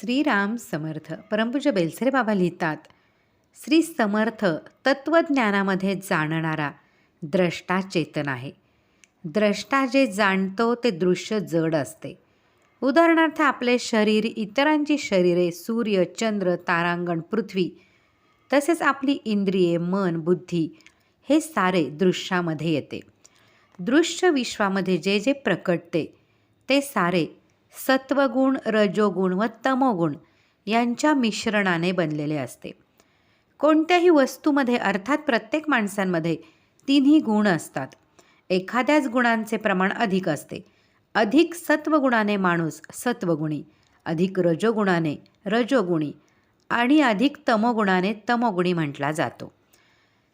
श्रीराम समर्थ. परमपूज्य बेलसरे बाबा लिहितात श्री समर्थ तत्त्वज्ञानामध्ये जाणणारा द्रष्टा चेतन आहे. द्रष्टा जे जाणतो ते दृश्य जड असते. उदाहरणार्थ आपले शरीर इतरांची शरीरे सूर्य चंद्र तारांगण पृथ्वी तसेच आपली इंद्रिये मन बुद्धी हे सारे दृश्यामध्ये येते. दृश्य विश्वामध्ये जे जे प्रकटते ते सारे सत्वगुण रजोगुण व तमोगुण यांच्या मिश्रणाने बनलेले असते. कोणत्याही वस्तूमध्ये अर्थात प्रत्येक माणसांमध्ये तिन्ही गुण असतात. एखाद्याच गुणांचे प्रमाण अधिक असते. अधिक सत्वगुणाने माणूस सत्वगुणी अधिक रजोगुणाने रजोगुणी आणि अधिक तमोगुणाने तमोगुणी म्हटला जातो.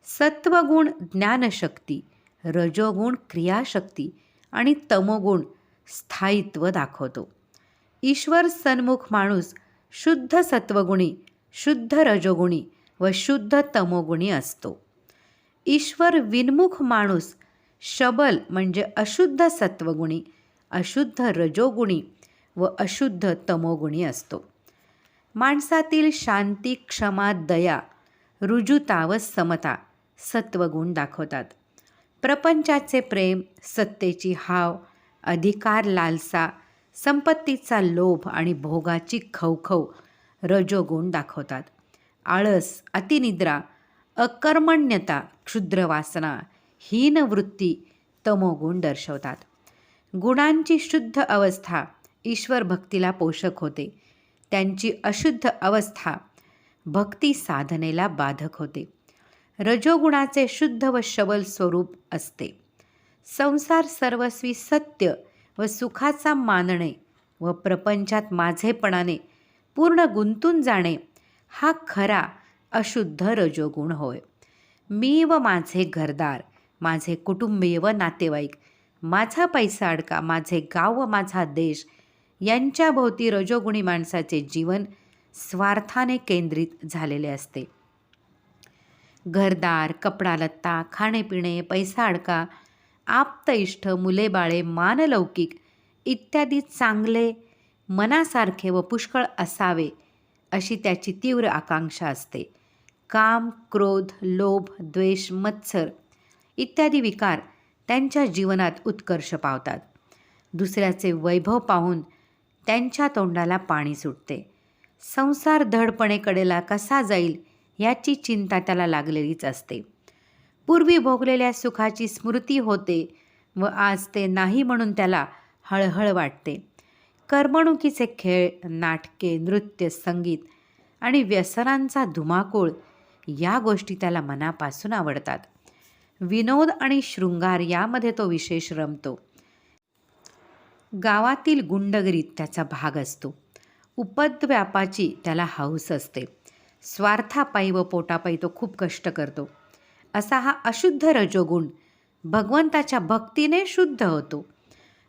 सत्वगुण ज्ञानशक्ती रजोगुण क्रियाशक्ती आणि तमोगुण स्थायित्व दाखवतो. ईश्वर सन्मुख माणूस शुद्ध सत्वगुणी शुद्ध रजोगुणी व शुद्ध तमोगुणी असतो. ईश्वर विन्मुख माणूस शबल म्हणजे अशुद्ध सत्वगुणी अशुद्ध रजोगुणी व अशुद्ध तमोगुणी असतो. माणसातील शांती क्षमा दया रुजुता व समता सत्वगुण दाखवतात. प्रपंचाचे प्रेम सत्तेची हाव अधिकार लालसा संपत्तीचा लोभ आणि भोगाची खवखव रजोगुण दाखवतात. आळस अतिनिद्रा अकर्मण्यता क्षुद्रवासना हीनवृत्ती तमोगुण दर्शवतात. गुणांची शुद्ध अवस्था ईश्वर भक्तीला पोषक होते. त्यांची अशुद्ध अवस्था भक्ती साधनेला बाधक होते. रजोगुणाचे शुद्ध व शबल स्वरूप असते. संसार सर्वस्वी सत्य व सुखाचा मानणे व प्रपंचात माझेपणाने पूर्ण गुंतून जाणे हा खरा अशुद्ध रजोगुण होय. मी व माझे घरदार माझे कुटुंबीय व नातेवाईक माझा पैसा अडका माझे गाव व माझा देश यांच्याभोवती रजोगुणी माणसाचे जीवन स्वार्थाने केंद्रित झालेले असते. घरदार कपडा लत्ता खाणेपिणे पैसा अडका आप्त इष्ट मुले बाळे मानलौकिक. इत्यादी चांगले मनासारखे व पुष्कळ असावे अशी त्याची तीव्र आकांक्षा असते. काम क्रोध लोभ द्वेष मत्सर इत्यादी विकार त्यांच्या जीवनात उत्कर्ष पावतात. दुसऱ्याचे वैभव पाहून त्यांच्या तोंडाला पाणी सुटते. संसार धडपणे कडेला कसा जाईल याची चिंता त्याला लागलेलीच असते. पूर्वी भोगलेल्या सुखाची स्मृती होते व आज ते नाही म्हणून त्याला हळहळ वाटते. करमणुकीचे खेळ नाटके नृत्य संगीत आणि व्यसनांचा धुमाकूळ या गोष्टी त्याला मनापासून आवडतात. विनोद आणि शृंगार यामध्ये तो विशेष रमतो. गावातील गुंडगिरीत त्याचा भाग असतो. उपद्व्यापाची त्याला हौस असते. स्वार्थापायी व पोटापायी तो खूप कष्ट करतो. असा हा अशुद्ध रजोगुण भगवंताच्या भक्तीने शुद्ध होतो.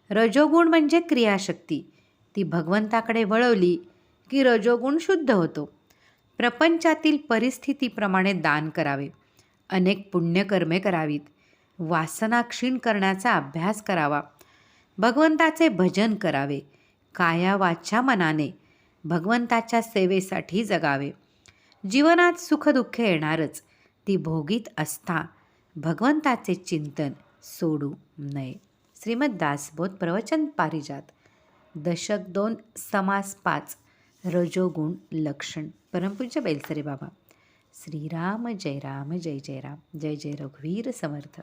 रजोगुण म्हणजे क्रियाशक्ती. ती भगवंताकडे वळवली की रजोगुण शुद्ध होतो. प्रपंचातील परिस्थितीप्रमाणे दान करावे. अनेक पुण्यकर्मे करावीत. वासना क्षीण करण्याचा अभ्यास करावा. भगवंताचे भजन करावे. कायावाच्या मनाने. भगवंताच्या सेवेसाठी जगावे. जीवनात सुखदुःख येणारच. ती भोगीत असता. भगवंताचे चिंतन सोडू नये. श्रीमद दासबोध प्रवचन पारिजात. दशक दोन समास पाच रजोगुण लक्षण. परमपूज्य बेलसरे बाबा. श्रीराम जय राम जय जय राम. जय जय रघुवीर समर्थ.